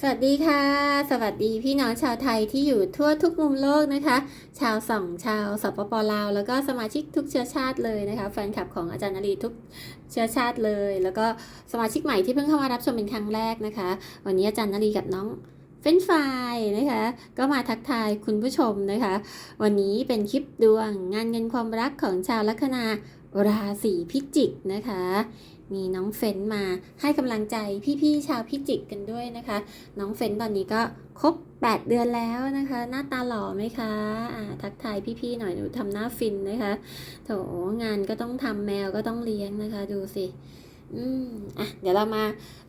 สวัสดีค่ะ สวัสดีพี่น้องชาวไทยที่อยู่ทั่วทุกมุมโลกนะคะ ชาวสองชาวสปปลาว แล้วก็สมาชิกทุกเชื้อชาติเลยนะคะแฟนคลับของอาจารย์นรีทุกเชื้อชาติเลย แล้วก็สมาชิกใหม่ที่เพิ่งเข้ามารับชมเป็นครั้งแรกนะคะ วันนี้อาจารย์นรีกับน้องเฟรนช์ฟนะคะก็มาทักทายคุณผู้ชมนะคะ วันนี้เป็นคลิปดวงงานเงินความรักของชาวลัคนาราศีพิจิกนะคะ มีน้องเฟ้นมาให้กำลังใจพี่ๆชาวพิจิกกันด้วยนะคะ น้องเฟ้นตอนนี้ก็ครบ 8 เดือนแล้วนะคะ หน้าตาหล่อไหมคะอ่าทักทายพี่ๆหน่อยหนูทำหน้าฟินนะคะโถงานก็ต้องทำแมวก็ต้องเลี้ยงนะคะ ดูสิอืมอะเดี๋ยวเรามา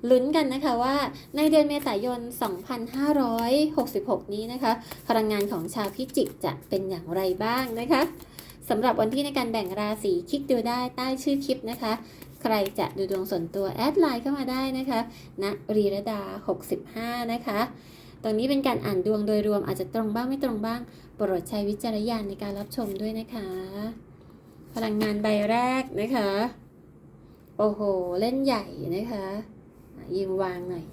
ลุ้นกันนะคะว่าในเดือนเมษายน 2566 นี้นะคะ พลังงานของชาวพิจิกจะเป็นอย่างไรบ้างนะคะสำหรับวันที่ในการแบ่งราศีคลิกดูได้ใต้ชื่อคลิปนะคะ ใครจะดูดวงส่วนตัวแอดไลน์เข้ามาได้นะคะณรีรดา 65 นะคะ ตรงนี้เป็นการอ่านดวงโดยรวมอาจจะตรงบ้างไม่ตรงบ้าง โปรดใช้วิจารณญาณในการรับชมด้วยนะคะ พลังงานใบแรกนะคะ โอ้โห เล่นใหญ่นะคะอะยืมวางหน่อย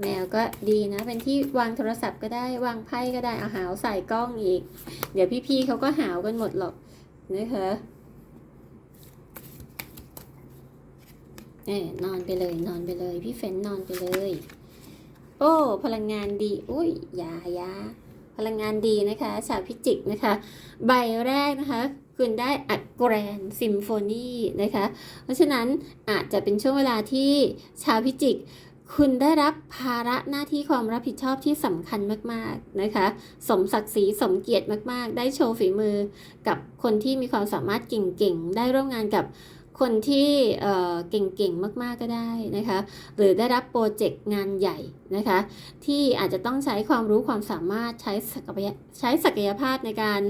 แมวก็ดีนะ เป็นที่วางโทรศัพท์ก็ได้วางไพ่ก็ได้เอาหาวใส่กล้องอีก เดี๋ยวพี่ๆเขาก็หาวกันหมดหรอกนะคะเออ นอนไปเลยนอนไปเลย พี่เฟ้นนอนไปเลย โอ้พลังงานดีอุ้ยยายาพลังงานดีนะคะ ชาวพิจิกนะคะ ใบแรกนะคะ คุณได้อัดแกรนซิมโฟนีนะคะ เพราะฉะนั้นอาจจะเป็นช่วงเวลาที่ชาวพิจิก คุณได้รับภาระหน้าที่ความรับผิดชอบที่สำคัญมากๆนะคะ สมศักดิ์ศรีสมเกียรติมากๆ ได้โชว์ฝีมือกับคนที่มีความสามารถเก่งๆ ได้ร่วมงานกับ คนที่เเก่งๆ มากๆก็ได้นะคะ หรือได้รับโปรเจกต์งานใหญ่นะคะ ที่อาจจะต้องใช้ความรู้ความสามารถใช้ศักยใช้ศักยภาพในการ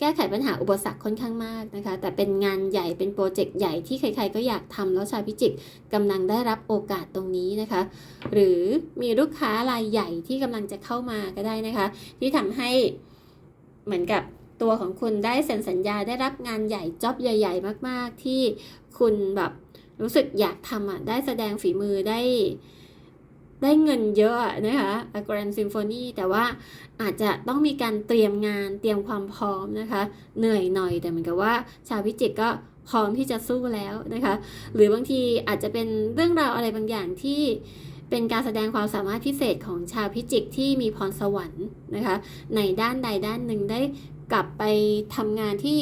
แก้ไขปัญหาอุปสรรคค่อนข้างมากนะคะ แต่เป็นงานใหญ่เป็นโปรเจกต์ใหญ่ที่ใครๆก็อยากทำแล้วชาวพิจิกกำลังได้รับโอกาสตรงนี้นะคะ หรือมีลูกค้ารายใหญ่ที่กำลังจะเข้ามาก็ได้นะคะ ที่ทำให้เหมือนกับ ตัวของคุณได้เซ็นสัญญาได้รับงานใหญ่จ็อบใหญ่ ๆ มาก ๆ ที่คุณแบบรู้สึกอยากทำอะได้แสดงฝีมือได้ได้เงินเยอะนะคะ A Grand Symphony แต่ว่าอาจจะต้องมีการเตรียมงานเตรียมความพร้อมนะคะ เหนื่อยหน่อยแต่เหมือนกับว่า ชาวพิจิกก็พร้อมที่จะสู้แล้วนะคะ หรือบางทีอาจจะเป็นเรื่องราวอะไรบางอย่างที่เป็นการแสดงความสามารถพิเศษของชาวพิจิกที่มีพรสวรรค์นะคะ ในด้านใดด้านหนึ่งได้ กลับไปทำงานที่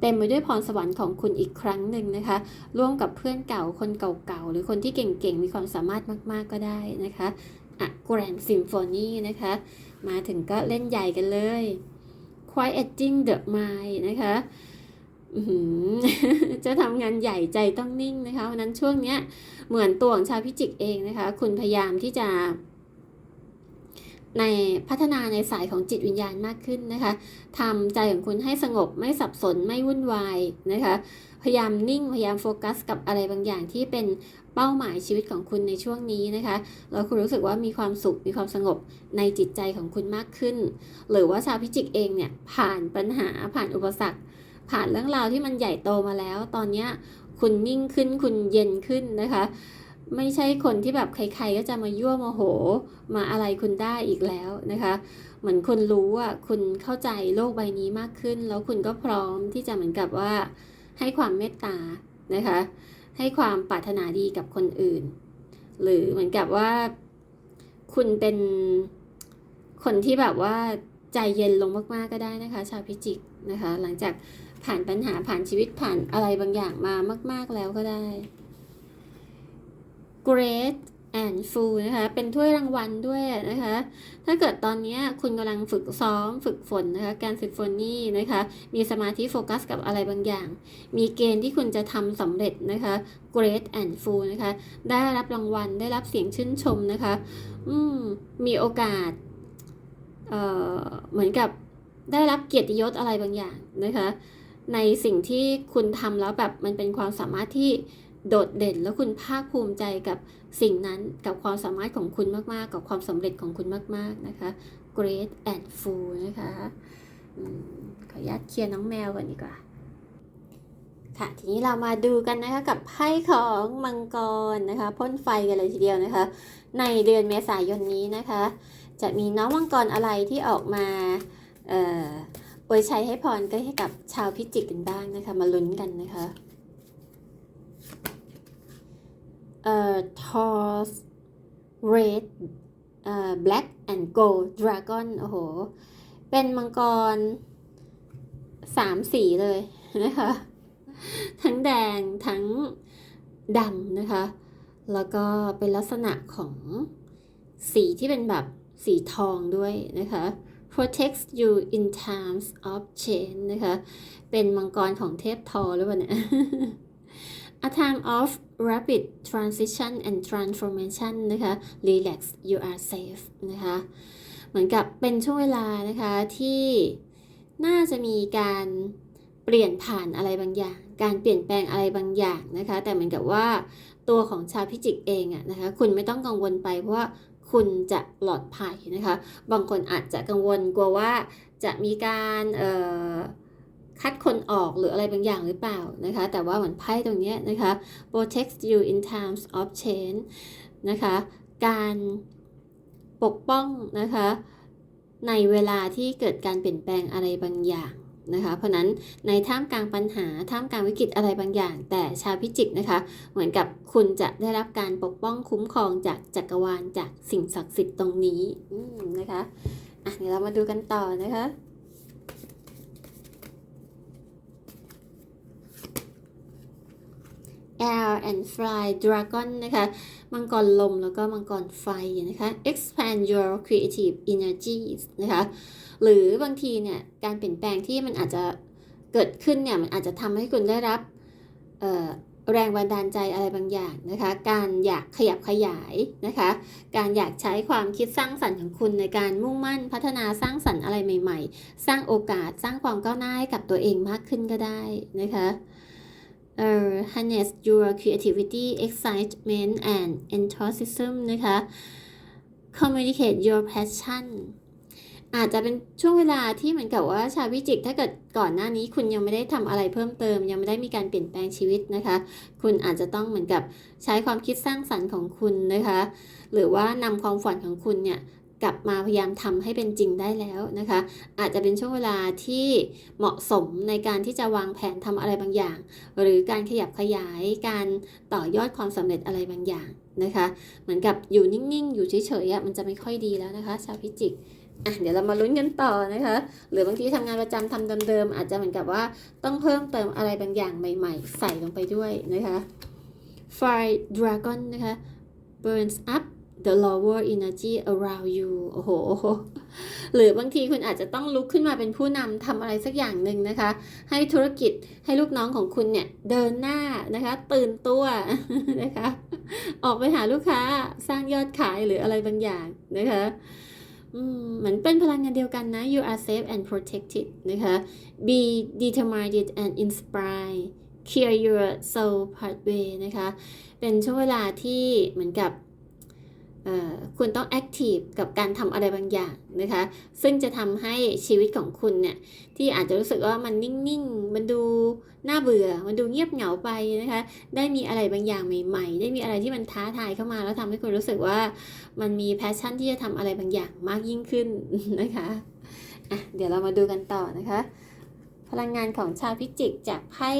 เต็มไปด้วยพรสวรรค์ของคุณอีกครั้งหนึ่งนะคะ ร่วมกับเพื่อนเก่าคนเก่าๆ หรือคนที่เก่งๆ มีความสามารถมากๆก็ได้นะคะอะ Grand Symphony นะคะ มาถึงก็เล่นใหญ่กันเลย Quieting the Mind นะคะอื้อหือจะทำงานใหญ่ใจต้องนิ่งนะคะเพราะฉะนั้นช่วงเนี้ยเหมือนตัวของชาวพิจิกเองนะคะ คุณพยายามที่จะ ในพัฒนาในสายของจิตวิญญาณมากขึ้นนะคะทำใจของคุณให้สงบไม่สับสนไม่วุ่นวายนะคะ พยายามนิ่งพยายามโฟกัส กับอะไรบางอย่างที่เป็นเป้าหมายชีวิตของคุณในช่วงนี้นะคะแล้วคุณรู้สึกว่ามีความสุขมีความสงบในจิตใจของคุณมากขึ้น หรือว่าชาวพิจิกเองเนี่ยผ่านปัญหาผ่านอุปสรรค ผ่านเรื่องราวที่มันใหญ่โตมาแล้ว ตอนนี้คุณนิ่งขึ้นคุณเย็นขึ้นนะคะ ไม่ใช่คนที่แบบใคร ๆ ก็จะมายั่วโมโห มาอะไรคุณได้อีกแล้วนะคะ เหมือนคุณรู้ว่าคุณเข้าใจโลกใบนี้มากขึ้น แล้วคุณก็พร้อมที่จะเหมือนกับว่า ให้ความเมตตานะคะ ให้ความปรารถนาดีกับคนอื่น หรือเหมือนกับว่า คุณเป็นคนที่แบบว่าใจเย็นลงมาก ๆ ก็ได้นะคะ ชาวพิจิกนะคะ หลังจากผ่านปัญหาผ่านชีวิตผ่านอะไรบางอย่างมามาก ๆแล้วก็ได้ Great and Full นะคะ เป็นถ้วยรางวัลด้วยนะคะ ถ้าเกิดตอนนี้คุณกำลังฝึกซ้อมฝึกฝนนะคะ การซิมโฟนีนะคะ มีสมาธิโฟกัสกับอะไรบางอย่าง มีเกณฑ์ที่คุณจะทำสำเร็จนะคะ Great and Full นะคะ ได้รับรางวัล ได้รับเสียงชื่นชมนะคะ อืม มีโอกาส เอ่อ เหมือนกับได้รับเกียรติยศอะไรบางอย่างนะคะ ในสิ่งที่คุณทำแล้วแบบมันเป็นความสามารถที่ โดดเด่นแล้วคุณภาคภูมิใจกับสิ่งนั้นกับความสามารถของคุณมากๆ กับความสำเร็จของคุณมากๆนะคะ Great and Full นะคะขออนุญาตเคลียร์น้องแมวก่อนดีกว่า ค่ะทีนี้เรามาดูกันนะคะกับไพ่ของมังกรนะคะพ่นไฟกันเลยทีเดียวนะคะ ในเดือนเมษายนนี้นะคะ จะมีน้องมังกรอะไรที่ออกมาเอ่ออวยชัยให้พรก็ให้กับชาวพิจิกกันบ้างนะคะ มาลุ้นกันนะคะ เอ่อ Taurus Red เอ่อ Black and Gold Dragon โอ้โห เป็นมังกรสามสีเลยนะคะ ทั้งแดงทั้งดำนะคะ แล้วก็เป็นลักษณะของสีที่เป็นแบบสีทองด้วยนะคะ protects you in times of change นะคะ เป็นมังกรของเทพทอหรือเปล่าเนี่ย A time of rapid transition and transformation นะคะ relax you are safe นะคะ เหมือนกับเป็นช่วงเวลานะคะที่น่าจะมีการเปลี่ยนผ่านอะไรบางอย่าง การเปลี่ยนแปลงอะไรบางอย่างนะคะ แต่เหมือนกับว่าตัวของชาวพิจิกเองอะนะคะ คุณไม่ต้องกังวลไปเพราะว่าคุณจะปลอดภัยนะคะ บางคนอาจจะกังวลกลัวว่าจะมีการเอ่อ คัดคนออกหรืออะไรบางอย่างหรือเปล่านะคะ แต่ว่าเหมือนไพ่ตรงนี้นะคะ Protect you in times of change นะคะ การปกป้องนะคะ ในเวลาที่เกิดการเปลี่ยนแปลงอะไรบางอย่างนะคะ เพราะนั้นในท่ามกลางปัญหาท่ามกลางวิกฤตอะไรบางอย่าง แต่ชาวพิจิกนะคะ เหมือนกับคุณจะได้รับการปกป้องคุ้มครองจากจักรวาลจากสิ่งศักดิ์สิทธิ์ตรงนี้นะคะอะเดี๋ยวเรามาดูกันต่อนะคะ Air and Fly Dragon นะคะ มังกรลมแล้วก็มังกรไฟนะคะ expand your creative energies นะคะ หรือบางทีเนี่ยการเปลี่ยนแปลงที่มันอาจจะเกิดขึ้นเนี่ยมันอาจจะทำให้คุณได้รับแรงบันดาลใจอะไรบางอย่างนะคะ การอยากขยับขยายนะคะ การอยากใช้ความคิดสร้างสรรค์ของคุณในการมุ่งมั่นพัฒนาสร้างสรรค์อะไรใหม่ ๆ สร้างโอกาสสร้างความก้าวหน้าให้กับตัวเองมากขึ้นก็ได้นะคะ เอ่อ harness your creativity excitement and enthusiasm นะคะ communicate your passion อาจจะเป็นช่วงเวลาที่เหมือนกับว่าชาวพิจิก ถ้าเกิดก่อนหน้านี้คุณยังไม่ได้ทำอะไรเพิ่มเติม ยังไม่ได้มีการเปลี่ยนแปลงชีวิตนะคะ คุณอาจจะต้องเหมือนกับใช้ความคิดสร้างสรรค์ของคุณนะคะ หรือว่านำความฝันของคุณเนี่ย กลับมาพยายามทำให้เป็นจริงได้แล้วนะคะ อาจจะเป็นช่วงเวลาที่เหมาะสมในการที่จะวางแผนทำอะไรบางอย่าง หรือการขยับขยายการต่อยอดความสำเร็จอะไรบางอย่างนะคะ เหมือนกับอยู่นิ่งๆ อยู่เฉยๆมันจะไม่ค่อยดีแล้วนะคะ ชาวพิจิกอะเดี๋ยวเรามาลุ้นกันต่อนะคะ หรือบางทีทำงานประจำทำเดิมๆอาจจะเหมือนกับว่าต้องเพิ่มเติมอะไรบางอย่างใหม่ ๆ ใส่ลงไปด้วยนะคะ Fire Dragon นะคะ burns up the lower energy around you โอ้โห หรือบางทีคุณอาจจะต้องลุกขึ้นมาเป็นผู้นำทำอะไรสักอย่างหนึ่งนะคะ ให้ธุรกิจให้ลูกน้องของคุณเนี่ย เดินหน้านะคะ ตื่นตัวนะคะ ออกไปหาลูกค้าสร้างยอดขายหรืออะไรบางอย่างนะคะเหมือนเป็นพลังงานเดียวกันนะ you are safe and protected นะคะ be determined and inspired clear your soul pathway นะคะ เป็นช่วงเวลาที่เหมือนกับ คุณต้องแอคทีฟกับการทำอะไรบางอย่างนะคะ ซึ่งจะทำให้ชีวิตของคุณเนี่ยที่อาจจะรู้สึกว่ามันนิ่งๆ มันดูน่าเบื่อ มันดูเงียบเหงาไปนะคะ ได้มีอะไรบางอย่างใหม่ ๆ ได้มีอะไรที่มันท้าทายเข้ามาแล้วทำให้คุณรู้สึกว่ามันมีแพชชั่นที่จะทำอะไรบางอย่างมากยิ่งขึ้นนะคะอะเดี๋ยวเรามาดูกันต่อนะคะ พลังงานของชาวพิจิกจากไพ่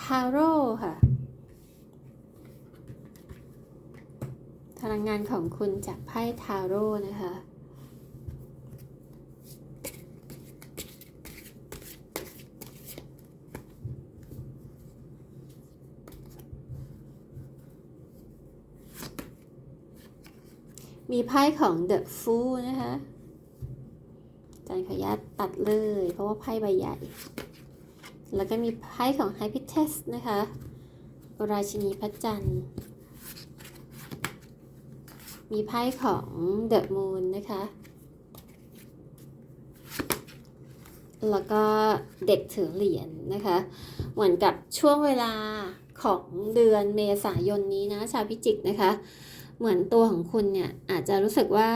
ทาโร่ค่ะ พลังงานของคุณจากไพ่ทาโร่นะคะมีไพ่ของ The Fool นะคะจารย์ขออนุญาตตัดเลย เพราะว่าไพ่ใบใหญ่ แล้วก็มีไพ่ของ h y p i t e s นะคะ ราชินีพระจันทร์ มีไพ่ของ The Moon นะคะ แล้วก็เด็กถือเหรียญนะคะ เหมือนกับช่วงเวลาของเดือนเมษายนนี้นะชาวพิจิกนะคะ เหมือนตัวของคุณเนี่ยอาจจะรู้สึกว่า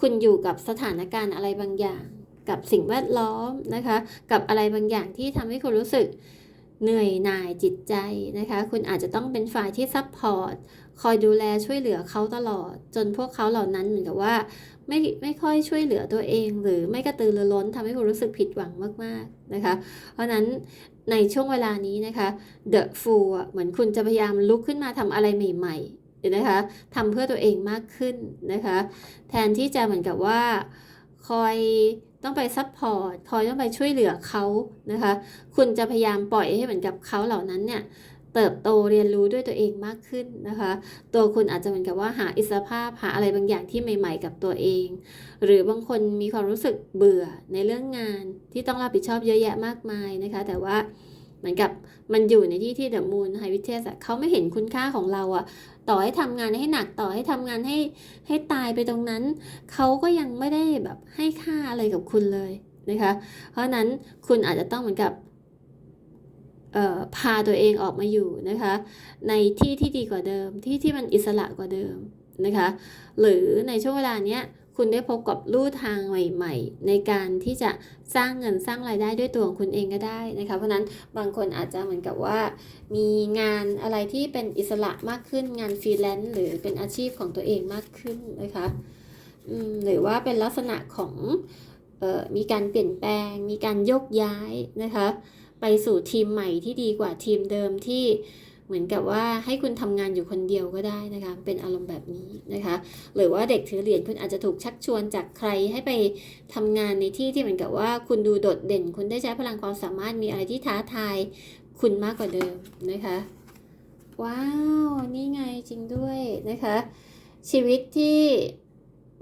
คุณอยู่กับสถานการณ์อะไรบางอย่าง กับสิ่งแวดล้อมนะคะ กับอะไรบางอย่างที่ทำให้คุณรู้สึก เหนื่อยหน่ายจิตใจนะคะ คุณอาจจะต้องเป็นฝ่ายที่ซัพพอร์ตคอยดูแลช่วยเหลือเขาตลอด จนพวกเขาเหล่านั้นเหมือนกับว่า ไม่ไม่ค่อยช่วยเหลือตัวเอง หรือไม่กระตือรือร้นทำให้คุณรู้สึกผิดหวังมากๆนะคะ เพราะนั้นในช่วงเวลานี้นะคะ The Fool เหมือนคุณจะพยายามลุกขึ้นมาทำอะไรใหม่ๆนะคะทำเพื่อตัวเองมากขึ้นนะคะ แทนที่จะเหมือนกับว่าคอย ต้องไปซัพพอร์ตคอยต้องไปช่วยเหลือเขานะคะ คุณจะพยายามปล่อยให้เหมือนกับเขาเหล่านั้นเนี่ยเติบโตเรียนรู้ด้วยตัวเองมากขึ้นนะคะ ตัวคุณอาจจะเหมือนกับว่าหาอิสรภาพหาอะไรบางอย่างที่ใหม่ ๆ กับตัวเอง หรือบางคนมีความรู้สึกเบื่อในเรื่องงานที่ต้องรับผิดชอบเยอะแยะมากมายนะคะ แต่ว่า เหมือนกับมันอยู่ในที่ที่เดอะมูนไฮวิเทสเขาไม่เห็นคุณค่าของเราอะต่อให้ทำงานให้หนักต่อให้ทำงานให้ให้ตายไปตรงนั้น เขาก็ยังไม่ได้แบบให้ค่าอะไรกับคุณเลยนะคะ เพราะนั้นคุณอาจจะต้องเหมือนกับพาตัวเองออกมาอยู่นะคะ ในที่ที่ดีกว่าเดิมที่ที่มันอิสระกว่าเดิมนะคะ หรือในช่วงเวลาเนี้ย คุณได้พบกับลู่ทางใหม่ ๆ ในการที่จะสร้างเงินสร้างรายได้ด้วยตัวของคุณเองก็ได้นะคะ เพราะนั้นบางคนอาจจะเหมือนกับว่า มีงานอะไรที่เป็นอิสระมากขึ้นงานฟรีแลนซ์หรือเป็นอาชีพของตัวเองมากขึ้นนะคะหรือว่าเป็นลักษณะของออมีการเปลี่ยนแปลง มีการโยกย้ายนะคะ ไปสู่ทีมใหม่ที่ดีกว่าทีมเดิมที่ เหมือนกับว่าให้คุณทำงานอยู่คนเดียวก็ได้นะคะ เป็นอารมณ์แบบนี้นะคะ หรือว่าเด็กถือเหรียญคุณอาจจะถูกชักชวนจากใครให้ไปทำงานในที่ที่เหมือนกับว่าคุณดูโดดเด่น คุณได้ใช้พลังความสามารถมีอะไรที่ท้าทายคุณมากกว่าเดิมนะคะ ว้าว นี่ไงจริงด้วยนะคะ ชีวิตที่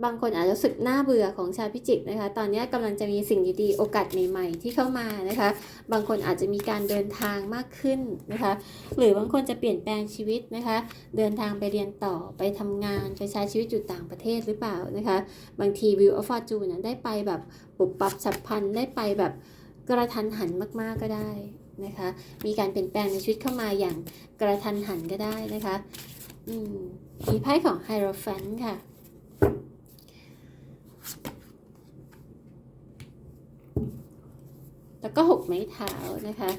บางคนอาจจะรู้สึกน่าเบื่อของชาวพิจิกนะคะ ตอนนี้กำลังจะมีสิ่งดีๆโอกาสใหม่ ๆ ที่เข้ามานะคะ บางคนอาจจะมีการเดินทางมากขึ้นนะคะ หรือบางคนจะเปลี่ยนแปลงชีวิตนะคะ เดินทางไปเรียนต่อไปทำงานไปใช้ชีวิตอยู่ต่างประเทศหรือเปล่านะคะ บางทีวิวออฟฟอร์จูนได้ไปแบบปุบปับฉับพลันได้ไปแบบกระทันหันมากๆก็ได้นะคะ มีการเปลี่ยนแปลงในชีวิตเข้ามาอย่างกระทันหันก็ได้นะคะ อืมมีไพ่ของไฮโรแฟนค่ะ แล้วก็หกไม้เท้านะคะ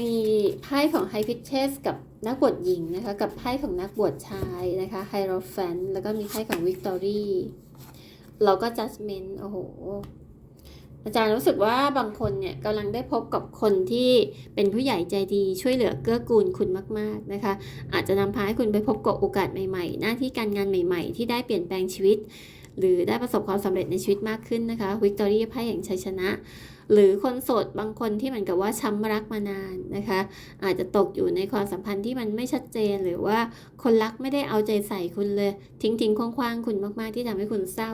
มีไพ่ของไฮพิเทสกับนักบวชหญิงนะคะ กับไพ่ของนักบวชชายนะคะไฮโรแฟนแล้วก็มีไพ่ของวิกตอรี่แล้วก็จัสเมนโอ้โห อาจารย์รู้สึกว่าบางคนเนี่ยกำลังได้พบกับคนที่เป็นผู้ใหญ่ใจดีช่วยเหลือเกื้อกูลคุณมาก ๆนะคะ อาจจะนำพาให้คุณไปพบกับโอกาสใหม่ๆ หน้าที่การงานใหม่ ๆ ที่ได้เปลี่ยนแปลงชีวิต หรือได้ประสบความสำเร็จในชีวิตมากขึ้นนะคะวิกตอรี่ไพ่แห่งชัยชนะ หรือคนโสดบางคนที่เหมือนกับว่าช้ำรักมานานนะคะ อาจจะตกอยู่ในความสัมพันธ์ที่มันไม่ชัดเจนหรือว่าคนรักไม่ได้เอาใจใส่คุณเลย ทิ้งทิ้งคว้างๆ คุณมากๆที่ทำให้คุณเศร้า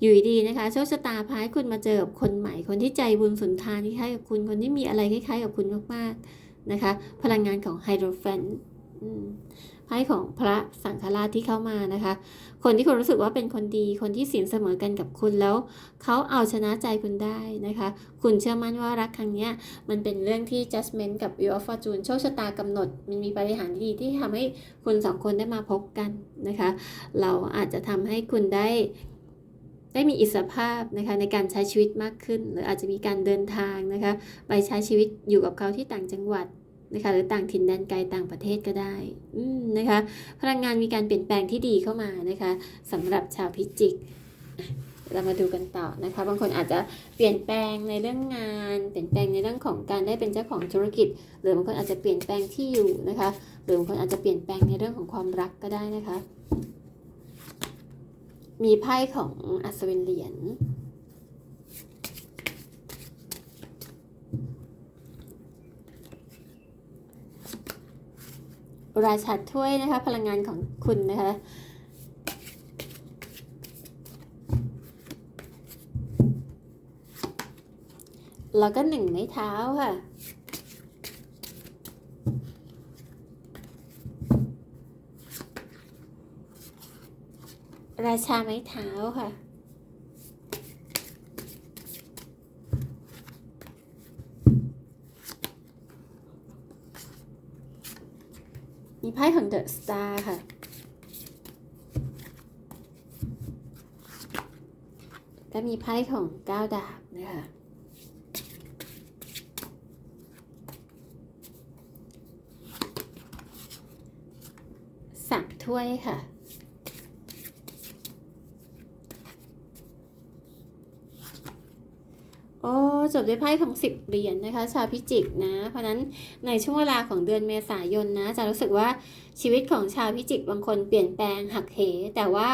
อยู่ดีนะคะโชคชะตาพาให้คุณมาเจอกับคนใหม่คนที่ใจบุญสุนทานคล้ายๆกับคุณคนที่มีอะไรคล้ายๆกับคุณมากๆนะคะ พลังงานของไฮโดรแฟน ไพ่ของพระสังฆราชที่เข้ามานะคะ คนที่คุณรู้สึกว่าเป็นคนดี คนที่สินเสมอกันกับคุณแล้วเขาเอาชนะใจคุณได้นะคะ คุณเชื่อมั่นว่ารักครั้งนี้มันเป็นเรื่องที่ judgment กับ wheel of fortune โชคชะตากำหนด มันมีปาฏิหารดีที่ทำให้คุณสองคนได้มาพบกันนะคะ เราอาจจะทำให้คุณได้ได้มีอิสรภาพนะคะในการใช้ชีวิตมากขึ้น หรืออาจจะมีการเดินทางนะคะไปใช้ชีวิตอยู่กับเขาที่ต่างจังหวัด นะคะหรือต่างถิ่นแดนไกลต่างประเทศก็ได้นะคะพลังงานมีการเปลี่ยนแปลงที่ดีเข้ามานะคะสำหรับชาวพิจิก เรามาดูกันต่อนะคะบางคนอาจจะเปลี่ยนแปลงในเรื่องงาน เปลี่ยนแปลงในเรื่องของการได้เป็นเจ้าของธุรกิจ หรือบางคนอาจจะเปลี่ยนแปลงที่อยู่นะคะหรือบางคนอาจจะเปลี่ยนแปลงในเรื่องของความรักก็ได้นะคะ มีไพ่ของอัศวินเหรียญ ราชาถ้วยนะคะ พลังงานของคุณนะคะ แล้วก็หนึ่งไม้เท้าค่ะราชาไม้เท้าค่ะีไพ่ของเดอะสตาร์ค่ะก็มีไพ่ของก้าวดาบนะคะสามถ้วยค่ะ บด้วยไพ่ของสิบเหรียญนะคะ ชาวพิจิกนะ เพราะนั้นในช่วงเวลาของเดือนเมษายนนะจะรู้สึกว่าชีวิตของชาวพิจิกบางคนเปลี่ยนแปลงหักเห แต่ว่า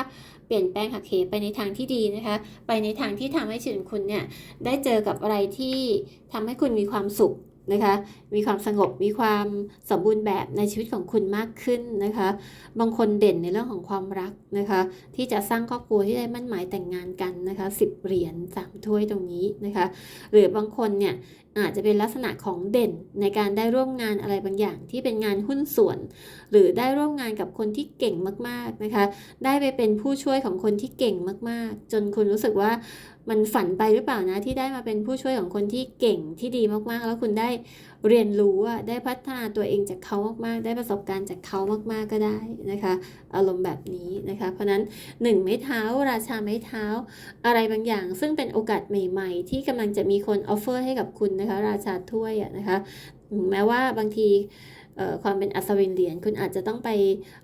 เปลี่ยนแปลงหักเหไปในทางที่ดีนะคะ ไปในทางที่ทำให้ชีวิตคุณเนี่ยได้เจอกับอะไรที่ทำให้คุณมีความสุข นะคะ มีความสงบ มีความสมบูรณ์แบบในชีวิตของคุณมากขึ้นนะคะ บางคนเด่นในเรื่องของความรักนะคะ ที่จะสร้างครอบครัวที่ได้มั่นหมายแต่งงานกันนะคะสิบเหรียญสามถ้วยตรงนี้นะคะ หรือบางคนเนี่ยอาจจะเป็นลักษณะของเด่นในการได้ร่วมงานอะไรบางอย่าง ที่เป็นงานหุ้นส่วน หรือได้ร่วมงานกับคนที่เก่งมากๆนะคะ ได้ไปเป็นผู้ช่วยของคนที่เก่งมากๆ จนคุณรู้สึกว่า มันฝันไปหรือเปล่านะที่ได้มาเป็นผู้ช่วยของคนที่เก่งที่ดีมากๆ แล้วคุณได้เรียนรู้อะได้พัฒนาตัวเองจากเขามากๆ ได้ประสบการณ์จากเขามากๆก็ได้นะคะ อารมณ์แบบนี้นะคะ เพราะนั้นหนึ่งไม้เท้า ราชาไม้เท้า อะไรบางอย่าง ซึ่งเป็นโอกาสใหม่ๆ ที่กำลังจะมีคนออฟเฟอร์ให้กับคุณนะคะ ราชาถ้วยอะนะคะถึงแม้ว่าบางที ความเป็นอัศวินเหรียญคุณอาจจะต้องไป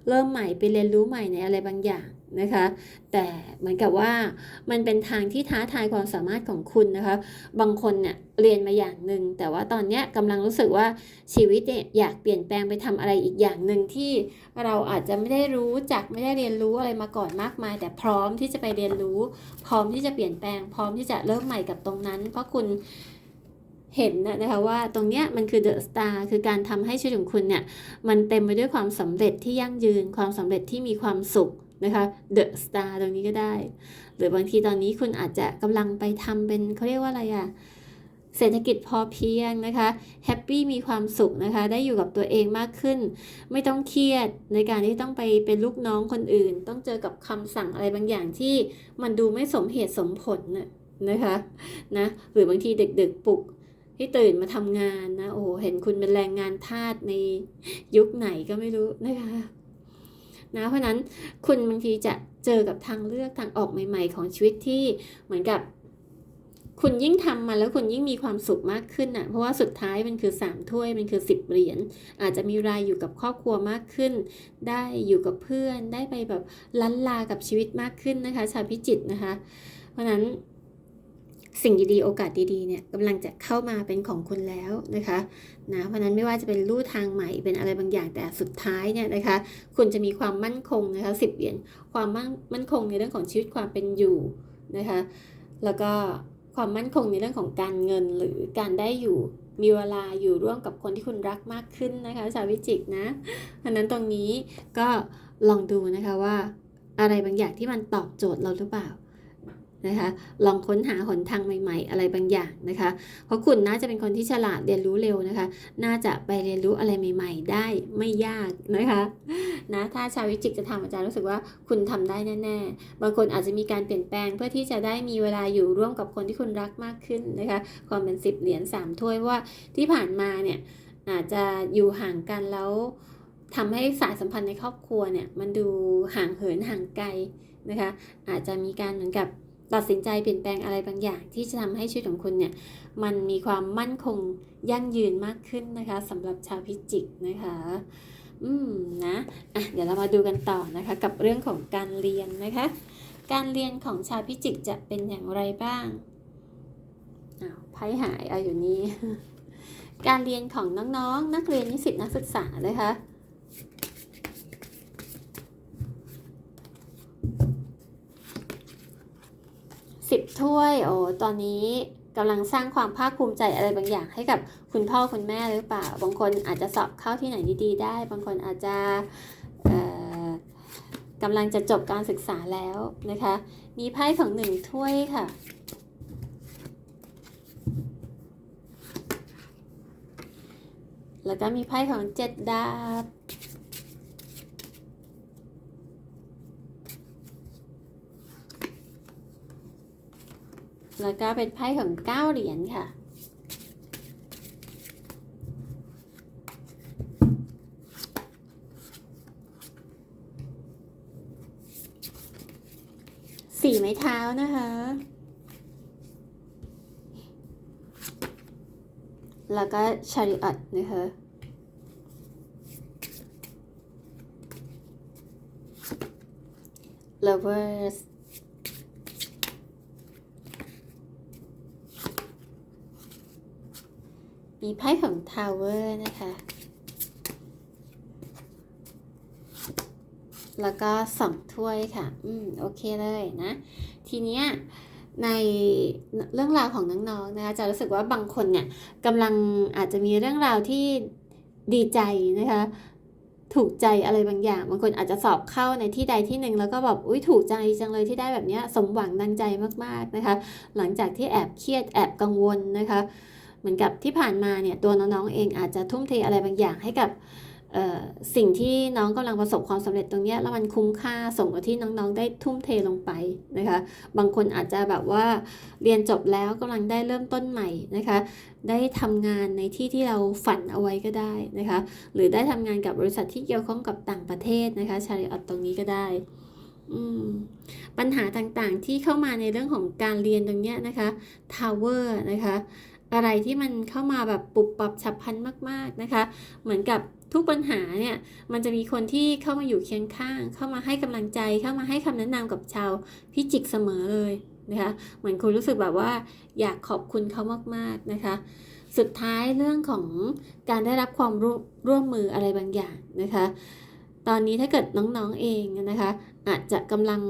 เริ่มใหม่ไปเรียนรู้ใหม่ในอะไรบางอย่างนะคะ แต่เหมือนกับว่ามันเป็นทางที่ท้าทายความสามารถของคุณนะคะ บางคนเนี่ยเรียนมาอย่างหนึ่งแต่ว่าตอนเนี้ยกำลังรู้สึกว่าชีวิตเนี่ยอยากเปลี่ยนแปลงไปทำอะไรอีกอย่างหนึ่งที่เราอาจจะไม่ได้รู้จักไม่ได้เรียนรู้อะไรมาก่อนมากมาย แต่พร้อมที่จะไปเรียนรู้ พร้อมที่จะเปลี่ยนแปลง พร้อมที่จะเริ่มใหม่กับตรงนั้น เพราะคุณ เห็นนะนะคะว่าตรงเนี้ยมันคือเดอะสตาร์คือการทำให้ชีวิตของคุณเนี่ยมันเต็มไปด้วยความสำเร็จที่ยั่งยืน ความสำเร็จที่มีความสุขนะคะเดอะสตาร์ตรงนี้ก็ได้ หรือบางทีตอนนี้คุณอาจจะกำลังไปทำเป็นเขาเรียกว่าอะไรอะเศรษฐกิจพอเพียงนะคะแฮปปี้มีความสุขนะคะ ได้อยู่กับตัวเองมากขึ้น ไม่ต้องเครียดในการที่ต้องไปเป็นลูกน้องคนอื่น ต้องเจอกับคำสั่งอะไรบางอย่างที่มันดูไม่สมเหตุสมผลน่ะนะคะนะหรือบางทีเดึกๆปลุก ที่ตื่นมาทำงานนะ โอ้เห็นคุณเป็นแรงงานทาสในยุคไหนก็ไม่รู้นะคะนะเพราะนั้นคุณบางทีจะเจอกับทางเลือกทางออกใหม่ ๆ ของชีวิตที่เหมือนกับ คุณยิ่งทำมาแล้วคุณยิ่งมีความสุขมากขึ้นอะเพราะว่าสุดท้ายมันคือสามถ้วยมันคือสิบเหรียญอาจจะมีรายอยู่กับครอบครัวมากขึ้น ได้อยู่กับเพื่อนได้ไปแบบลันลากับชีวิตมากขึ้นนะคะ ชาวพิจิตนะคะ เพราะนั้น สิ่งดีๆ โอกาสดีๆเนี่ยกำลังจะเข้ามาเป็นของคุณแล้วนะคะนะเพราะนั้นไม่ว่าจะเป็นลู่ทางใหม่เป็นอะไรบางอย่างแต่สุดท้ายเนี่ยนะคะ คุณจะมีความมั่นคงนะคะสิบเหรียญความมั่นมั่นคงในเรื่องของชีวิตความเป็นอยู่นะคะแล้วก็ความมั่นคงในเรื่องของการเงินหรือการได้อยู่มีเวลาอยู่ร่วมกับคนที่คุณรักมากขึ้นนะคะชาววิจิกนะเพราะฉะนั้นตรงนี้ก็ลองดูนะคะว่าอะไรบางอย่างที่มันตอบโจทย์เราหรือเปล่า นะคะลองค้นหาหนทางใหม่ ๆ อะไรบางอย่างนะคะ เพราะคุณน่าจะเป็นคนที่ฉลาดเรียนรู้เร็วนะคะ น่าจะไปเรียนรู้อะไรใหม่ ๆ ได้ไม่ยากนะคะนะถ้าชาววิจิกจะทำอาจารย์รู้สึกว่าคุณทำได้แน่ๆบางคนอาจจะมีการเปลี่ยนแปลงเพื่อที่จะได้มีเวลาอยู่ร่วมกับคนที่คุณรักมากขึ้นนะคะความเป็นสิบเหรียญสามถ้วยว่าที่ผ่านมาเนี่ยอาจจะอยู่ห่างกันแล้วทำให้สายสัมพันธ์ในครอบครัวเนี่ยมันดูห่างเหินห่างไกลนะคะ อาจจะมีการเหมือนกับ ตัดสินใจเปลี่ยนแปลงอะไรบางอย่าง ที่จะทำให้ชีวิตของคุณเนี่ยมันมีความมั่นคงยั่งยืนมากขึ้นนะคะสำหรับชาวพิจิกนะคะอืมนะอะเดี๋ยวเรามาดูกันต่อนะคะ กับเรื่องของการเรียนนะคะ การเรียนของชาวพิจิกจะเป็นอย่างไรบ้างอ้าวไพ่หายเอาอยู่นี่การเรียนของน้องๆนักเรียนนิสิตนักศึกษานะคะ สิบถ้วยโอ้ตอนนี้กำลังสร้างความภาคภูมิใจอะไรบางอย่างให้กับคุณพ่อคุณแม่หรือเปล่า บางคนอาจจะสอบเข้าที่ไหนดีๆได้ บางคนอาจจะกำลังจะจบการศึกษาแล้วนะคะ มีไพ่ของหนึ่งถ้วยค่ะแล้วก็มีไพ่ของเจ็ดดาบ แล้วก็เป็นไพ่ของเก้าเหรียญค่ะ สี่ไม้เท้านะคะ แล้วก็ชาริออตนะคะ lovers มีไพ่ของ tower นะคะ แล้วก็สองถ้วยค่ะ อืม โอเคเลยนะ ทีเนี้ยในเรื่องราวของน้องๆนะคะจะรู้สึกว่าบางคนเนี่ยกำลังอาจจะมีเรื่องราวที่ดีใจนะคะ ถูกใจอะไรบางอย่าง บางคนอาจจะสอบเข้าในที่ใดที่หนึ่งแล้วก็แบบอุ้ยถูกใจจังเลยที่ได้แบบเนี้ยสมหวังดังใจมากๆนะคะ หลังจากที่แอบเครียดแอบกังวลนะคะ เหมือนกับที่ผ่านมาเนี่ยตัวน้องๆเองอาจจะทุ่มเทอะไรบางอย่างให้กับสิ่งที่น้องกำลังประสบความสำเร็จตรงนี้แล้วมันคุ้มค่าสมกับที่น้องๆ ได้ทุ่มเทลงไปนะคะ บางคนอาจจะแบบว่าเรียนจบแล้วกำลังได้เริ่มต้นใหม่นะคะ ได้ทำงานในที่ที่เราฝันเอาไว้ก็ได้นะคะ หรือได้ทำงานกับบริษัทที่เกี่ยวข้องกับต่างประเทศนะคะชาริออตตรงนี้ก็ได้ปัญหาต่างๆที่เข้ามาในเรื่องของการเรียนตรงนี้นะคะทาวเวอร์นะคะ อะไรที่มันเข้ามาแบบปุบปับฉับพลันมาก ๆนะคะ เหมือนกับทุกปัญหาเนี่ยมันจะมีคนที่เข้ามาอยู่เคียงข้าง เข้ามาให้กำลังใจเข้ามาให้คำแนะนำกับชาวพิจิกเสมอเลยนะคะเหมือนคุณรู้สึกแบบว่าอยากขอบคุณเขามากๆนะคะ สุดท้ายเรื่องของการได้รับความร่วมร่วมมืออะไรบางอย่างนะคะ ตอนนี้ถ้าเกิดน้องๆเองนะคะ อาจจะกำลัง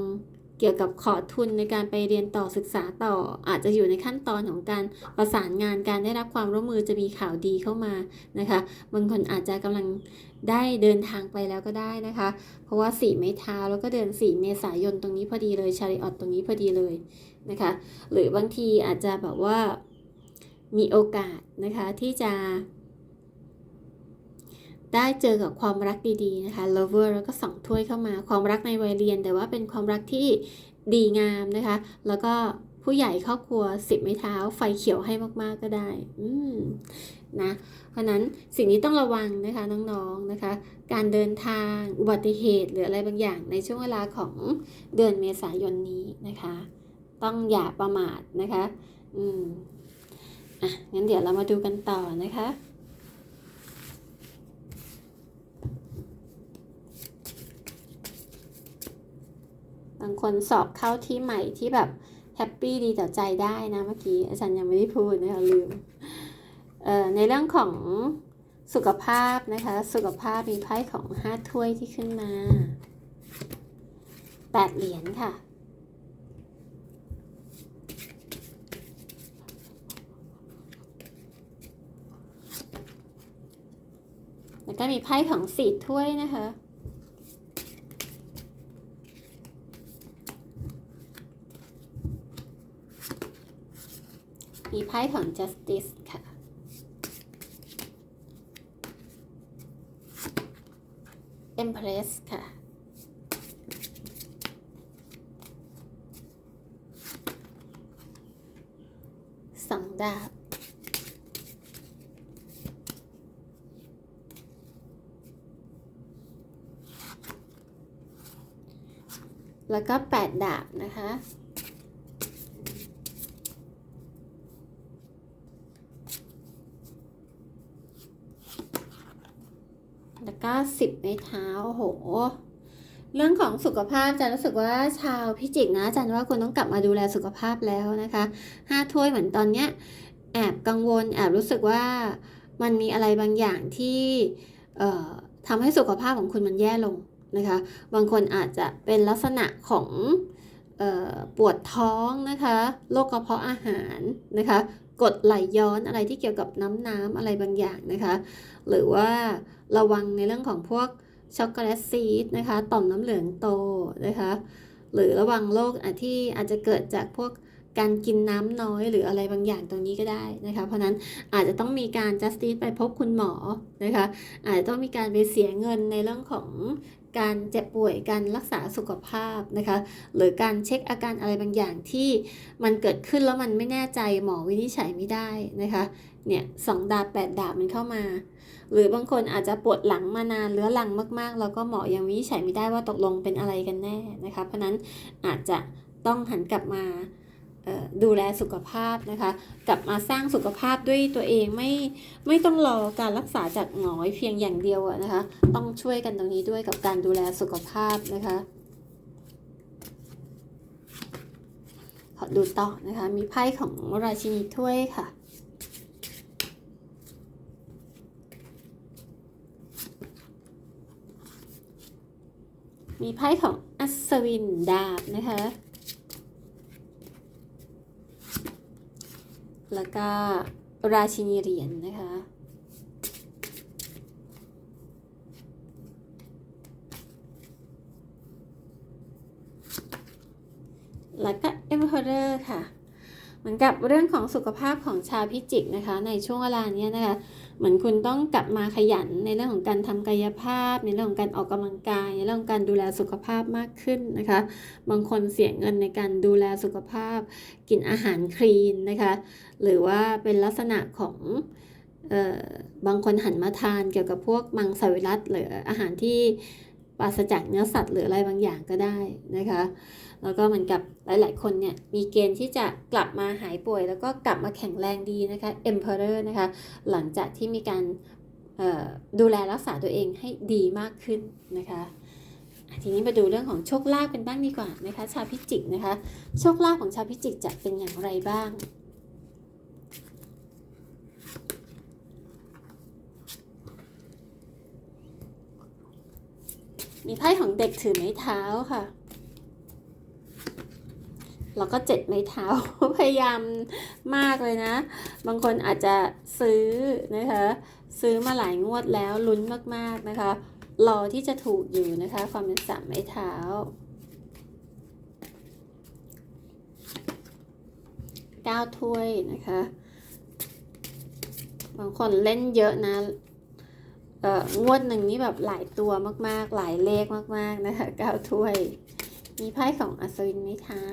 เกี่ยวกับขอทุนในการไปเรียนต่อศึกษาต่อ อาจจะอยู่ในขั้นตอนของการประสานงานการได้รับความร่วมมือจะมีข่าวดีเข้ามานะคะบางคนอาจจะกำลังได้เดินทางไปแล้วก็ได้นะคะ เพราะว่า4ไม้เท้าแล้วก็เดือน4เมษายนตรงนี้พอดีเลยชาริออตตรงนี้พอดีเลยนะคะ หรือบางทีอาจจะแบบว่ามีโอกาสนะคะที่จะ ได้เจอกับความรักดีๆนะคะ lover แล้วก็สองถ้วยเข้ามาความรักในวัยเรียน แต่ว่าเป็นความรักที่ดีงามนะคะ แล้วก็ผู้ใหญ่ครอบครัวสิบไม้เท้า ไฟเขียวให้มากๆก็ได้ อืมนะ เพราะนั้นสิ่งนี้ต้องระวังนะคะน้องๆนะคะ การเดินทางอุบัติเหตุหรืออะไรบางอย่างในช่วงเวลาของเดือนเมษายนนี้นะคะ ต้องอย่าประมาทนะคะ อืมอะงั้นเดี๋ยวเรามาดูกันต่อนะคะ บางคนสอบเข้าที่ใหม่ที่แบบแฮปปี้ดีต่อใจได้นะเมื่อกี้อาจารย์ยังไม่ได้พูดนะคะลืมเอ่อในเรื่องของสุขภาพนะคะ สุขภาพมีไพ่ของห้าถ้วยที่ขึ้นมาแปดเหรียญค่ะ แล้วก็มีไพ่ของสี่ถ้วยนะคะ มีไพ่ของ justice ค่ะ empress ค่ะ สองดาบ แล้วก็แปดดาบนะคะ แล้วก็สิบไม้เท้าโอ้โห เรื่องของสุขภาพอาจะรู้สึกว่าชาวพิจิกนะจารย์ว่าคุณต้องกลับมาดูแลสุขภาพแล้วนะคะห้าถ้วยเหมือนตอนเนี้ยแอบกังวลแอบรู้สึกว่ามันมีอะไรบางอย่างที่เอ่อทำให้สุขภาพของคุณมันแย่ลงนะคะ บางคนอาจจะเป็นลักษณะของปวดท้องนะคะ โรคกระเพาะอาหารนะคะ กดไหลย้อนอะไรที่เกี่ยวกับน้ำน้ำอะไรบางอย่างนะคะ หรือว่าระวังในเรื่องของพวกช็อกโกแลตซีดนะคะต่อมน้ำเหลืองโตนะคะหรือระวังโรคที่อาจจะเกิดจากพวกการกินน้ำน้อยหรืออะไรบางอย่างตรงนี้ก็ได้นะคะ เพราะฉะนั้นอาจจะต้องมีการ justice ไปพบคุณหมอนะคะ อาจจะต้องมีการไปเสียเงินในเรื่องของ การเจ็บป่วยการรักษาสุขภาพนะคะหรือการเช็คอาการอะไรบางอย่างที่มันเกิดขึ้นแล้วมันไม่แน่ใจหมอวินิจฉัยไม่ได้นะคะเนี่ยสองดาบแปดดาบมันเข้ามา หรือบางคนอาจจะปวดหลังมานานเรื้อรังมากๆ แล้วก็หมอยังวินิจฉัยไม่ได้ว่าตกลงเป็นอะไรกันแน่นะคะเพราะนั้นอาจจะต้องหันกลับมา ดูแลสุขภาพนะคะ กลับมาสร้างสุขภาพด้วยตัวเองไม่ไม่ต้องรอการรักษาจากหมอเพียงอย่างเดียวนะคะ ต้องช่วยกันตรงนี้ด้วยกับการดูแลสุขภาพนะคะขอดูต่อนะคะ มีไพ่ของราชินีถ้วยค่ะมีไพ่ของอัศวินดาบนะคะ แล้วก็ราชินีเหรียญนะคะ แล้วก็ Emperor ค่ะ เหมือน กับเรื่องของสุขภาพของชาวพิจิกนะคะ ในช่วงเวลาเนี้ยนะคะ เหมือนคุณต้องกลับมาขยันในเรื่องของการทำกายภาพ ในเรื่องของการออกกำลังกาย ในเรื่องของการดูแลสุขภาพมากขึ้นนะคะ บางคนเสียเงินในการดูแลสุขภาพ กินอาหารคลีนนะคะ หรือว่าเป็นลักษณะของเออบางคนหันมาทานเกี่ยวกับพวกมังสวิรัตหรืออาหารที่ปราศจากเนื้อสัตว์หรืออะไรบางอย่างก็ได้นะคะ แล้วก็เหมือนกับหลาย ๆ คนเนี่ยมีเกณฑ์ที่จะกลับมาหายป่วย แล้วก็กลับมาแข็งแรงดีนะคะ Emperor นะคะหลังจากที่มีการดูแลรักษาตัวเองให้ดีมากขึ้นนะคะอะทีนี้มาดูเรื่องของโชคลาภกันบ้างดีกว่านะคะชาวพิจิกนะคะโชคลาภของชาวพิจิกจะเป็นอย่างไรบ้างมีไพ่ของเด็กถือไม้เท้าค่ะ แล้วก็เจ็ดไม้เท้าพยายามมากเลยนะ บางคนอาจจะซื้อนะคะซื้อมาหลายงวดแล้วลุ้นมากๆนะคะรอที่จะถูกอยู่นะคะ ความเป็นสามไม้เท้าเก้าถ้วยนะคะ บางคนเล่นเยอะนะเอ่องวดหนึ่งนี่แบบหลายตัวมากๆ หลายเลขมากๆนะคะเก้าถ้วย มีไพ่ของอัศวินไม้เท้า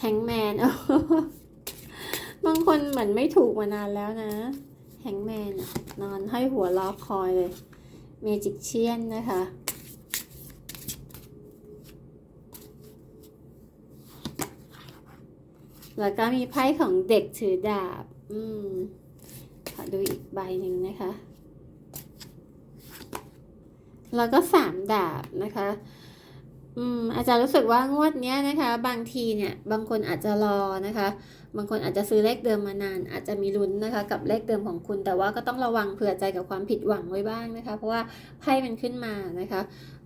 แฮงแมนบางคนเหมือนไม่ถูกมานานแล้วนะแฮงแมนนอนให้หัวล้อคอยเลยเมจิกเชียนนะคะแล้วก็มีไพ่ของเด็กถือดาบ อืม ขอดูอีกใบหนึ่งนะคะ แล้วก็สามดาบนะคะ อืมอาจารย์รู้สึกว่างวดเนี้ยนะคะ บางทีเนี่ยบางคนอาจจะรอนะคะ บางคนอาจจะซื้อเลขเดิมมานาน อาจจะมีลุ้นนะคะ กับเลขเดิมของคุณ แต่ว่าก็ต้องระวังเผื่อใจกับความผิดหวังไว้บ้างนะคะ เพราะว่าไพ่มันขึ้นมานะคะ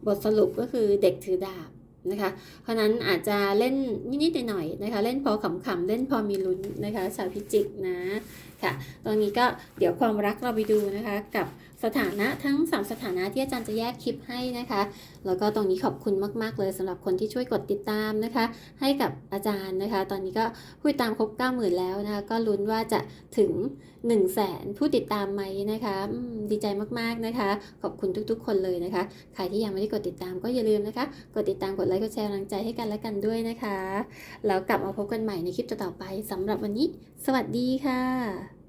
บทสรุปก็คือเด็กถือดาบนะคะ เพราะนั้นอาจจะเล่นนิดๆหน่อยๆนะคะ เล่นพอขำๆเล่นพอมีลุ้นนะคะ ชาวพิจิกนะ ค่ะตอนนี้ก็เดี๋ยวความรักเราไปดูนะคะ กับสถานะทั้ง 3 สถานะที่อาจารย์จะแยกคลิปให้นะคะ แล้วก็ตรงนี้ขอบคุณมากๆเลยสำหรับคนที่ช่วยกดติดตามนะคะ ให้กับอาจารย์นะคะ ตอนนี้ก็ผู้ติดตามครบ90,000แล้วนะคะก็ลุ้นว่าจะถึง 1 0 0 0 0แสนผู้ติดตามไหมนะคะดีใจมากๆนะคะ ขอบคุณทุกๆ คนเลยนะคะใครที่ยังไม่ได้กดติดตามก็อย่าลืมนะคะ กดติดตามกดไลค์กดแชร์กำลังใจให้กันและกันด้วยนะคะแล้วกลับมาพบกันใหม่ในคลิปต่อๆไปสำหรับวันนี้ สวัสดีค่ะ